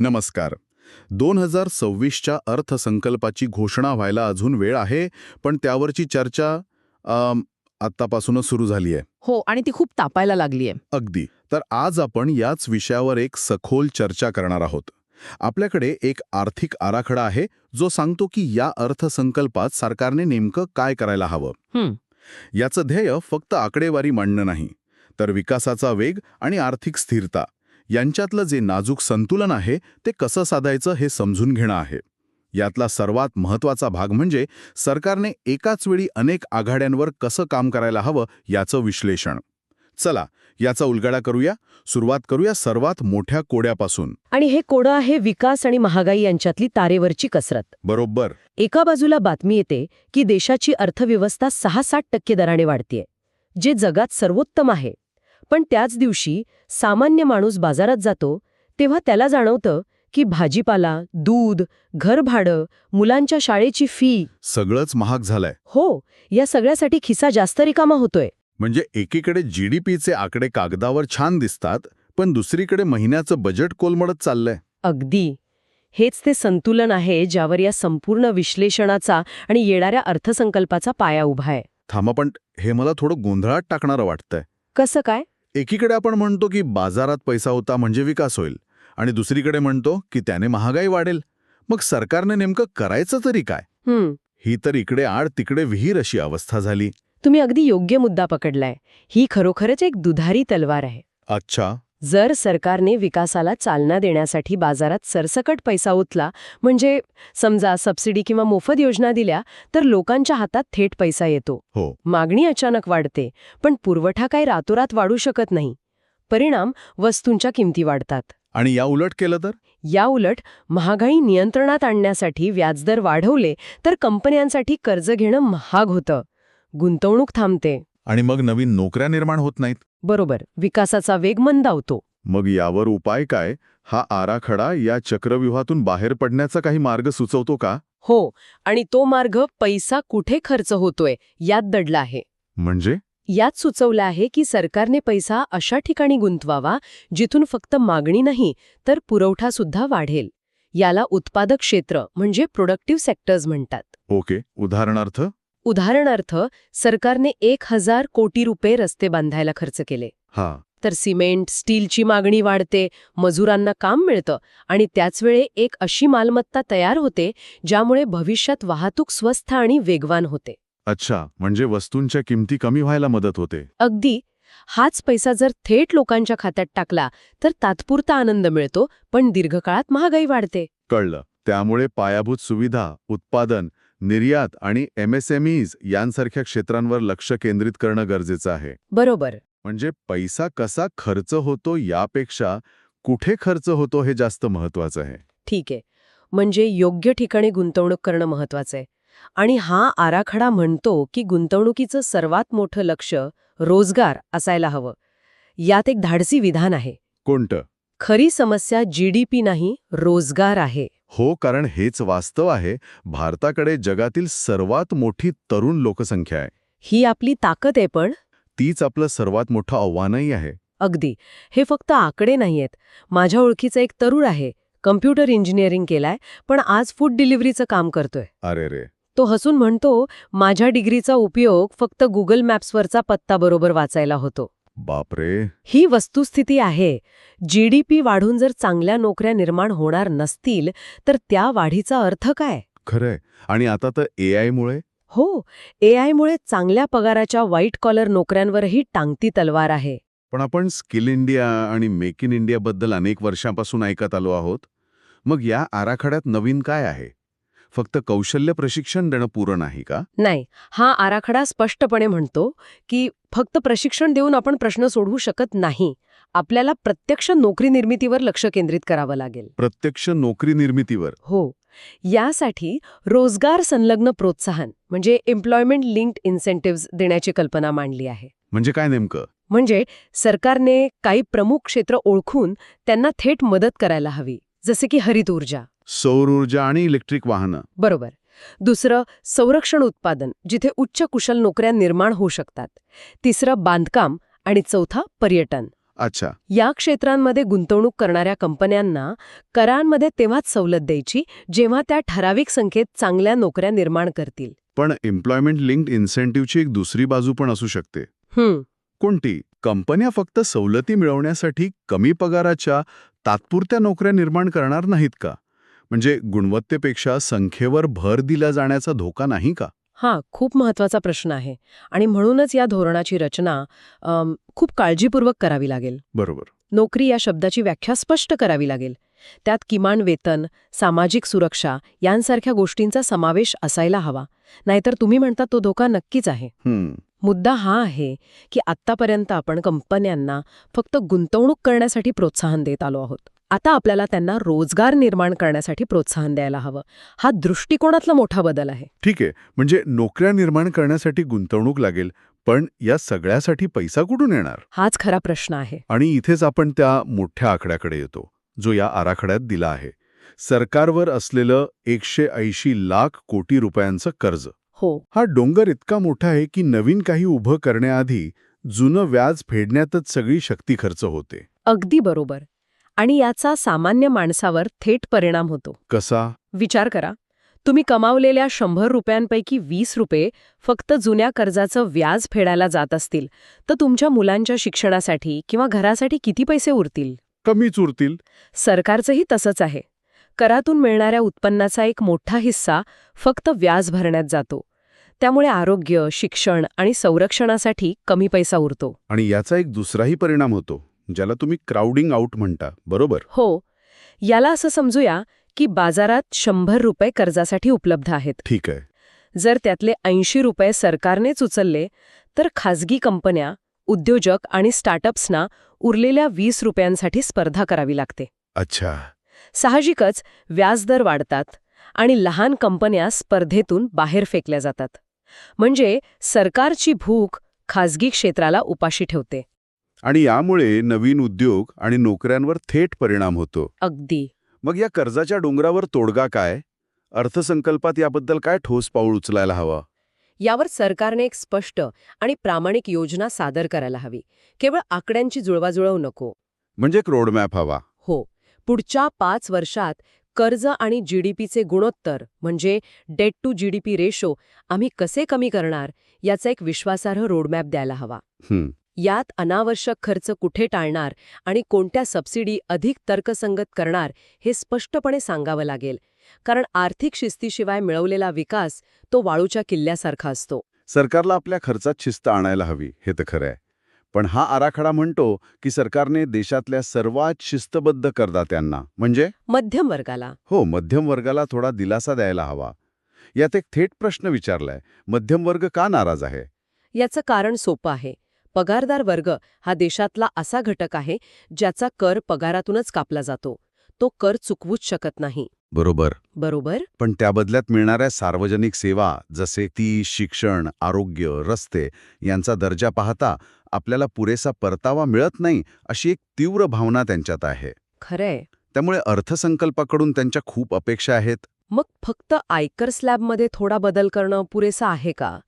नमस्कार. दोन हजार सव्वीसच्या अर्थसंकल्पाची घोषणा व्हायला अजून वेळ आहे पण त्यावरची चर्चा अम, आत्तापासूनच सुरू झाली आहे. हो आणि ती खूप तापायला लागलीय अगदी. तर आज आपण याच विषयावर एक सखोल चर्चा करणार आहोत. आपल्याकडे एक आर्थिक आराखडा आहे जो सांगतो की या अर्थसंकल्पात सरकारने नेमकं काय करायला हवं. याचं ध्येय फक्त आकडेवारी मांडणं नाही तर विकासाचा वेग आणि आर्थिक स्थिरता. यांच्यातलं जे नाजूक संतुलन आहे ते कसं साधायचं हे समजून घेणं आहे. यातला सर्वात महत्त्वाचा भाग म्हणजे सरकारने एकाच वेळी अनेक आघाड्यांवर कसं काम करायला हवं याचं विश्लेषण. चला याचा उलगडा करूया. सुरुवात करूया सर्वात मोठ्या कोड्यापासून. आणि हे कोडं आहे विकास आणि महागाई यांच्यातली तारेवरची कसरत. बरोबर. एका बाजूला बातमी येते की देशाची अर्थव्यवस्था सहा सात टक्के दराने वाढतेय जे जगात सर्वोत्तम आहे. पण त्याच दिवशी सामान्य माणूस बाजारात जातो तेव्हा त्याला जाणवतं की भाजीपाला दूध घरभाडं मुलांच्या शाळेची फी सगळंच महाग झालंय. हो या सगळ्यासाठी खिसा जास्त रिकामा होतोय. म्हणजे एकीकडे जीडीपीचे आकडे कागदावर छान दिसतात पण दुसरीकडे महिन्याचं बजेट कोलमडत चाललंय. अगदी. हेच ते संतुलन आहे ज्यावर या संपूर्ण विश्लेषणाचा आणि येणाऱ्या अर्थसंकल्पाचा पाया उभा आहे. थांबा पण हे मला थोडं गोंधळात टाकणारं वाटतंय. कसं काय? एकीकडे आपण म्हणतो की बाजारात पैसा होता म्हणजे विकास होईल आणि दुसरीकडे म्हणतो की त्याने महागाई वाढेल. मग सरकारने नेमकं करायचं तरी काय? हं. ही तर इकडे आड तिकडे विहीर अशी अवस्था झाली. तुम्ही अगदी योग्य मुद्दा पकडलाय. ही खरोखरच एक दुधारी तलवार आहे. अच्छा. जर सरकारने विकासाला चालना देण्यासाठी बाजारात सरसकट पैसा ओतला म्हणजे समजा सबसिडी किंवा मोफत योजना दिल्या तर लोकांच्या हातात थेट पैसा येतो. हो. मागणी अचानक वाढते पण पुरवठा काही रातोरात वाढू शकत नाही. परिणाम वस्तूंच्या किमती वाढतात. आणि या उलट केलं तर? या उलट महागाई नियंत्रणात आणण्यासाठी व्याजदर वाढवले तर कंपन्यांसाठी कर्ज घेणं महाग होतं. गुंतवणूक थांबते. आणि मग नवीन नोकऱ्या निर्माण होत नाहीत. बरोबर विकासाचा वेग मंदावतो. मग यावर उपाय काय? हा आराखडा या चक्रव्यूहातून बाहेर पडण्याचा काही मार्ग सुचवतो का? हो आणि तो मार्ग पैसा कुठे खर्च होतोय यात दडला आहे. म्हणजे? यात सुचवलं आहे की सरकारने पैसा अशा ठिकाणी गुंतवावा जिथून फक्त मागणी नाही तर पुरवठा सुद्धा वाढेल. याला उत्पादक क्षेत्र म्हणजे प्रोडक्टिव्ह सेक्टर्स म्हणतात. ओके उदाहरणार्थ? उदाहरणार्थ सरकारने एक हजार कोटी रुपये रस्ते बांधायला खर्च केले. हा. तर सिमेंट स्टीलची मागणी वाढते मजुरांना काम मिळतं आणि त्याचवेळे एक अशी मालमत्ता तयार होते ज्यामुळे भविष्यात वाहतूक स्वस्थ आणि वेगवान होते. अच्छा म्हणजे वस्तूंच्या किमती कमी व्हायला मदत होते. अगदी. हाच पैसा जर थेट लोकांच्या खात्यात टाकला तर तात्पुरता आनंद मिळतो पण दीर्घकाळात महागाई वाढते. कळलं. त्यामुळे पायाभूत सुविधा उत्पादन निर्यात आणि एमएसएमईज यांसारख्या क्षेत्रांवर लक्ष केंद्रित करणं गरजेचं आहे. बरोबर. म्हणजे पैसा कसा खर्च होतो यापेक्षा कुठे खर्च होतो हे जास्त महत्वाचं आहे. ठीक आहे. म्हणजे योग्य ठिकाणी गुंतवणूक करणं महत्वाचं आहे. आणि हा आराखडा म्हणतो की गुंतवणुकीचं सर्वात मोठं लक्ष रोजगार असायला हवं. यात एक धाडसी विधान आहे. कोणतं? खरी समस्या जीडीपी नाही रोजगार आहे. हो कारण हेच वास्तव आहे भारताकडे जगातील सर्वात मोठी तरुण लोकसंख्या आहे. ही आपली ताकद आहे पण. तीच आपलं सर्वात मोठं आव्हानही आहे. अगदी. हे फक्त आकडे नाहीयेत. माझ्या ओळखीचं एक तरुण आहे. कम्प्युटर इंजिनिअरिंग केलाय पण आज फूड डिलिव्हरीचं काम करतोय. अरे रे. तो हसून म्हणतो माझ्या डिग्रीचा उपयोग फक्त गुगल मॅप्सवरचा पत्ता बरोबर वाचायला होतो. बापरे. ही वस्तुस्थिती आहे. जीडीपी वाढून जर चांगल्या नोकऱ्या निर्माण होणार नसतील तर त्या वाढीचा अर्थ काय? खरंय. आणि आता तर ए आयमुळे? हो एआयमुळे चांगल्या पगाराच्या व्हाईट कॉलर नोकऱ्यांवरही टांगती तलवार आहे. पण आपण स्किल इंडिया आणि मेक इन इंडियाबद्दल अनेक वर्षांपासून ऐकत आलो आहोत. मग या आराखड्यात नवीन काय आहे? फक्त कौशल्य प्रशिक्षण देणं पुरं नाही का? नाही. हा आराखडा स्पष्टपणे म्हणतो की फक्त प्रशिक्षण देऊन आपण प्रश्न सोडवू शकत नाही. आपल्याला प्रत्यक्ष नोकरी निर्मितीवर लक्ष केंद्रित करावं लागेल. प्रत्यक्ष नोकरी निर्मितीवर? हो. यासाठी रोजगार संलग्न प्रोत्साहन म्हणजे एम्प्लॉयमेंट लिंक्ड इन्सेंटिव्ह देण्याची कल्पना मांडली आहे. म्हणजे काय नेमकं? म्हणजे सरकारने काही प्रमुख क्षेत्र ओळखून त्यांना थेट मदत करायला हवी जसे की हरित ऊर्जा. सौर ऊर्जा आणि इलेक्ट्रिक वाहनं. बरोबर. दुसरं संरक्षण उत्पादन जिथे उच्च कुशल नोकऱ्या निर्माण होऊ शकतात. तिसरं बांधकाम आणि चौथा पर्यटन. अच्छा. या क्षेत्रांमध्ये गुंतवणूक करणाऱ्या कंपन्यांना करांमध्ये तेव्हाच सवलत द्यायची जेव्हा त्या ठराविक संख्येत चांगल्या नोकऱ्या निर्माण करतील. पण एम्प्लॉयमेंट लिंक्ड इन्सेंटिव्हची एक दुसरी बाजू पण असू शकते. कोणती? कंपन्या फक्त सवलती मिळवण्यासाठी कमी पगाराच्या तात्पुरत्या नोकऱ्या निर्माण करणार नाहीत का? म्हणजे गुणवत्तेपेक्षा संख्येवर भर दिला जाण्याचा धोका नाही का? हा खूप महत्त्वाचा प्रश्न आहे. आणि म्हणूनच या धोरणाची रचना खूप काळजीपूर्वक करावी लागेल. बरोबर. नोकरी या शब्दाची व्याख्या स्पष्ट करावी लागेल. त्यात किमान वेतन सामाजिक सुरक्षा यांसारख्या गोष्टींचा समावेश असायला हवा. नाहीतर तुम्ही म्हणता तो धोका नक्कीच आहे. मुद्दा हा आहे की आत्तापर्यंत आपण कंपन्यांना फक्त गुंतवणूक करण्यासाठी प्रोत्साहन देत आलो आहोत. आता आपल्याला त्यांना रोजगार निर्माण करण्यासाठी प्रोत्साहन द्यायला हवं. हा दृष्टिकोनातला मोठा बदल आहे. ठीक आहे. म्हणजे नोकऱ्या निर्माण करण्यासाठी गुंतवणूक लागेल पण या सगळ्यासाठी पैसा कुठून येणार? हाच खरा प्रश्न आहे. आणि इथेच आपण त्या मोठ्या आकड्याकडे येतो जो या आराखड्यात दिला आहे. सरकारवर असलेलं एकशे ऐंशी लाख कोटी रुपयांचं कर्ज. हो. हा डोंगर इतका मोठा आहे की नवीन काही उभं करण्याआधी जुनं व्याज फेडण्यातच सगळी शक्ती खर्च होते. अगदी बरोबर. आणि याचा सामान्य माणसावर थेट परिणाम होतो. कसा? विचार करा. तुम्ही कमावलेल्या शंभर रुपयांपैकी वीस रुपये फक्त जुन्या कर्जाचं व्याज फेडायला जात असतील तर तुमच्या मुलांच्या शिक्षणासाठी किंवा घरासाठी किती पैसे उरतील? कमीच उरतील. सरकारचंही तसंच आहे. करातून मिळणाऱ्या उत्पन्नाचा एक मोठा हिस्सा फक्त व्याज भरण्यात जातो. त्यामुळे आरोग्य शिक्षण आणि संरक्षणासाठी कमी पैसा उरतो. आणि याचा एक दुसराही परिणाम होतो ज्याला तुम्ही क्राउडिंग आउट म्हणता बरोबर? हो. याला असं समजूया की बाजारात शंभर रुपये कर्जासाठी उपलब्ध आहेत. ठीक आहे. जर त्यातले ऐंशी रुपये सरकारनेच उचलले तर खाजगी कंपन्या उद्योजक आणि स्टार्टअप्सना उरलेल्या वीस रुपयांसाठी स्पर्धा करावी लागते. अच्छा. साहजिकच व्याजदर वाढतात आणि लहान कंपन्या स्पर्धेतून बाहेर फेकल्या जातात. म्हणजे सरकारची भूक खाजगी क्षेत्राला उपाशी ठेवते. आणि यामुळे नवीन उद्योग आणि नोकऱ्यांवर थेट परिणाम होतो. अगदी. मग या कर्जाच्या डोंगरावर तोडगा काय? अर्थसंकल्पात याबद्दल काय ठोस पाऊल उचलायला हवं? यावर सरकारने एक स्पष्ट आणि प्रामाणिक योजना सादर करायला हवी. केवळ आकड्यांची जुळवाजुळव नको. म्हणजे एक रोडमॅप हवा. हो. पुढच्या पाच वर्षात कर्ज आणि जीडीपीचे गुणोत्तर म्हणजे डेट टू जीडीपी रेशो आम्ही कसे कमी करणार याचा एक विश्वासार्ह रोडमॅप द्यायला हवा. यात अनावश्यक खर्च कुठे टाळणार आणि कोणत्या सबसिडी अधिक तर्कसंगत करणार हे स्पष्टपणे सांगावं लागेल. कारण आर्थिक शिस्तीशिवाय मिळवलेला विकास तो वाळूच्या किल्ल्यासारखा असतो. सरकारला आपल्या खर्चात शिस्त आणायला हवी हे तर खरं आहे. पण हा आराखडा म्हणतो की सरकारने देशातल्या सर्वात शिस्तबद्ध करदात्यांना. म्हणजे? मध्यम वर्गाला हो मध्यम वर्गाला थोडा दिलासा द्यायला हवा. यात एक थेट प्रश्न विचारलाय मध्यम वर्ग का नाराज आहे? याचं कारण सोपं आहे. पगारदार वर्ग हा देशातला असा घटक आहे ज्याचा कर पगारातूनच कापला जातो. तो कर चुकवूच शकत नाही. बरोबर. बरोबर? पण त्या बदल्यात मिळणाऱ्या सार्वजनिक सेवा जसे ती शिक्षण आरोग्य रस्ते यांचा दर्जा पाहता आपल्याला पुरेसा परतावा मिळत नाही अशी एक तीव्र भावना त्यांच्यात आहे. खरंय. त्यामुळे अर्थसंकल्पाकडून त्यांच्या खूप अपेक्षा आहेत. मग फक्त आयकर स्लॅबमध्ये थोडा बदल करणं पुरेसं आहे का?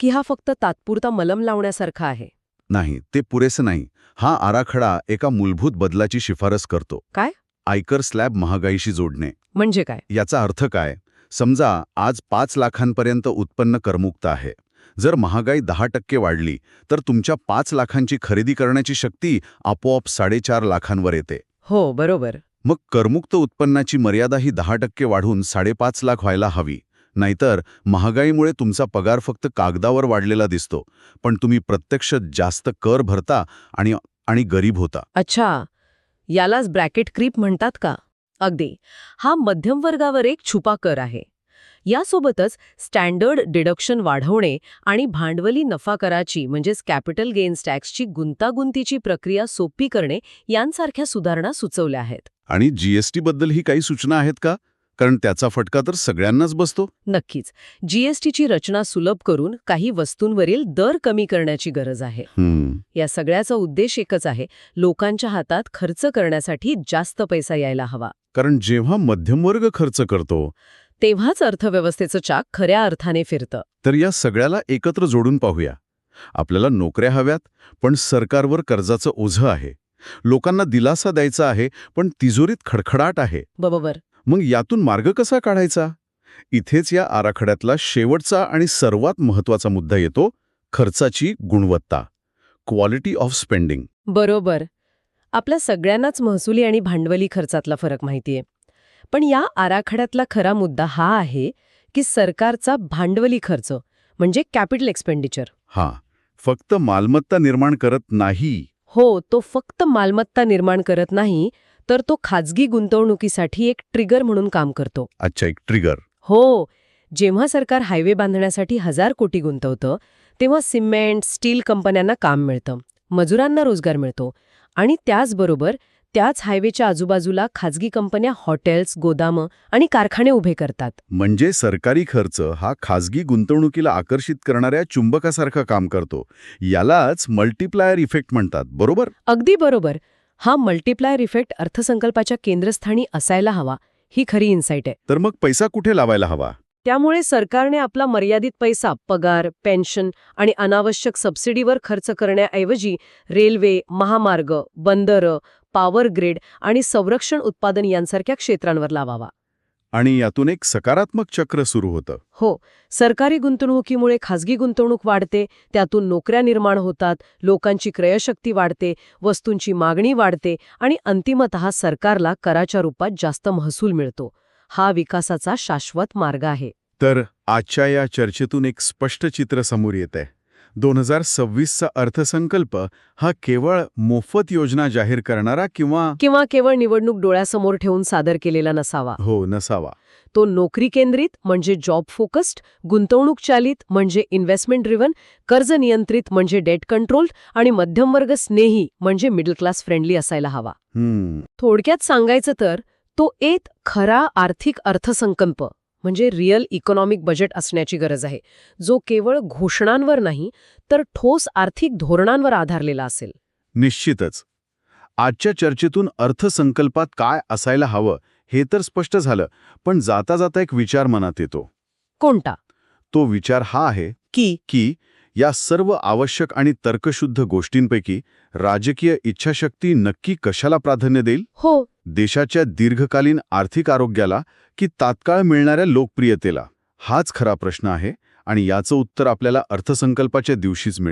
की हा फक्त तात्पुरता मलम लावण्यासारखा आहे? नाही ते पुरेसं नाही. हा आराखडा एका मूलभूत बदलाची शिफारस करतो. काय? आयकर स्लॅब महागाईशी जोडणे. म्हणजे काय? याचा अर्थ काय? समजा आज पाच लाखांपर्यंत उत्पन्न करमुक्त आहे. जर महागाई दहा टक्के वाढली तर तुमच्या पाच लाखांची खरेदी करण्याची शक्ती आपोआप साडेचार लाखांवर येते. हो बरोबर. मग करमुक्त उत्पन्नाची मर्यादाही दहा टक्के वाढून साडेपाच लाख व्हायला हवी. नाहीतर महागाईमुळे तुमचा पगार फक्त कागदावर वाढलेला दिसतो पण तुम्ही प्रत्यक्ष जास्त कर भरता आणि आणि गरीब होता. अच्छा यालाच ब्रॅकेट क्रीप म्हणतात का? अगदी. हा मध्यम वर्गावर एक छुपा कर आहे. यासोबतच स्टँडर्ड डिडक्शन वाढवणे आणि भांडवली नफा कराची म्हणजेच कॅपिटल गेन्स टॅक्सची गुंतागुंतीची प्रक्रिया सोपी करणे यांसारख्या सुधारणा सुचवल्या आहेत. आणि जीएसटी बद्दल ही काही सूचना आहेत का? कारण त्याचा फटका तर सगळ्यांनाच बसतो. नक्कीच. जीएसटीची रचना सुलभ करून काही वस्तूंवरील दर कमी करण्याची गरज आहे. या सगळ्याचा उद्देश एकच आहे लोकांच्या हातात खर्च करण्यासाठी जास्त पैसा यायला हवा. कारण जेव्हा मध्यमवर्ग खर्च करतो तेव्हाच अर्थव्यवस्थेचं चाक खऱ्या अर्थाने फिरतं. तर या सगळ्याला एकत्र जोडून पाहूया. आपल्याला नोकऱ्या हव्यात पण सरकारवर कर्जाचं ओझं आहे. लोकांना दिलासा द्यायचा आहे पण तिजोरीत खडखडाट आहे. बरोबर. मग यातून मार्ग कसा काढायचा? इथेच या आराखड्यातला शेवटचा आणि सर्वात महत्त्वाचा मुद्दा येतो खर्चाची गुणवत्ता. क्वालिटी ऑफ स्पेंडिंग बरोबर. आपल्या सगळ्यांनाच महसुली आणि भांडवली खर्चातला फरक माहितीये. पण या आराखड्यातला खरा मुद्दा हा आहे की सरकारचा भांडवली खर्च म्हणजे कॅपिटल एक्सपेंडिचर. हा फक्त मालमत्ता निर्माण करत नाही. हो तो फक्त मालमत्ता निर्माण करत नाही तर तो खाजगी गुंतवणुकीसाठी एक ट्रिगर म्हणून काम करतो. अच्छा एक ट्रिगर. हो जेव्हा सरकार हायवे बांधण्यासाठी हजार कोटी गुंतवतं तेव्हा सिमेंट स्टील कंपन्यांना काम मिळतं मजुरांना रोजगार मिळतो आणि त्याचबरोबर त्याच हायवेच्या आजूबाजूला खाजगी कंपन्या हॉटेल्स गोदामं आणि कारखाने उभे करतात. म्हणजे सरकारी खर्च हा खाजगी गुंतवणुकीला आकर्षित करणाऱ्या चुंबकासारखं काम करतो. यालाच मल्टीप्लायर इफेक्ट म्हणतात बरोबर? अगदी बरोबर. हा मल्टिप्लायर इफेक्ट अर्थसंकल्पाच्या केंद्रस्थानी असायला हवा. ही खरी इन्साईट आहे. तर मग पैसा कुठे लावायला हवा? त्यामुळे सरकारने आपला मर्यादित पैसा पगार पेन्शन आणि अनावश्यक सबसिडीवर खर्च करण्याऐवजी रेल्वे महामार्ग बंदरं पॉवर ग्रीड आणि संरक्षण उत्पादन यांसारख्या क्षेत्रांवर लावावा. आणि यातून एक सकारात्मक चक्र सुरू होतं. हो सरकारी गुंतवणुकीमुळे खाजगी गुंतवणूक वाढते त्यातून नोकऱ्या निर्माण होतात लोकांची क्रयशक्ती वाढते वस्तूंची मागणी वाढते आणि अंतिमतः सरकारला कराच्या रूपात जास्त महसूल मिळतो. हा विकासाचा शाश्वत मार्ग आहे. तर आजच्या या चर्चेतून एक स्पष्ट चित्र समोर येत आहे. दोन हजार सव्वीसचा अर्थसंकल्प हा केवळ मोफत योजना जाहीर करणारा किंवा किंवा केवळ निवडणूक डोळ्यासमोर ठेवून सादर केलेला नसावा. हो नसावा. तो नोकरी केंद्रित म्हणजे जॉब फोकस्ड गुंतवणूक चालित म्हणजे इन्व्हेस्टमेंट ड्रिव्हन कर्ज नियंत्रित म्हणजे डेट कंट्रोल आणि मध्यमवर्ग स्नेही म्हणजे मिडल क्लास फ्रेंडली असायला हवा. थोडक्यात सांगायचं तर तो एक खरा आर्थिक अर्थसंकल्प म्हणजे रिअल इकॉनॉमिक बजेट असण्याची गरज आहे. जो केवळ घोषणांवर नाही तर ठोस आर्थिक धोरणांवर आधारलेला असेल. निश्चितच. आजच्या चर्चेतून अर्थसंकल्पात काय असायला हवं हे तर स्पष्ट झालं पण जाता जाता एक विचार मनात येतो. कोणता? तो विचार हा आहे की? की या सर्व आवश्यक आणि तर्कशुद्ध गोष्टींपैकी राजकीय इच्छाशक्ती नक्की कशाला प्राधान्य देईल? हो देशाच्या दीर्घकालीन आर्थिक आरोग्याला की तात्काळ मिळणाऱ्या लोकप्रियतेला हाच खरा प्रश्न आहे आणि याचं उत्तर आपल्याला अर्थसंकल्पाच्या दिवशीच मिळेल.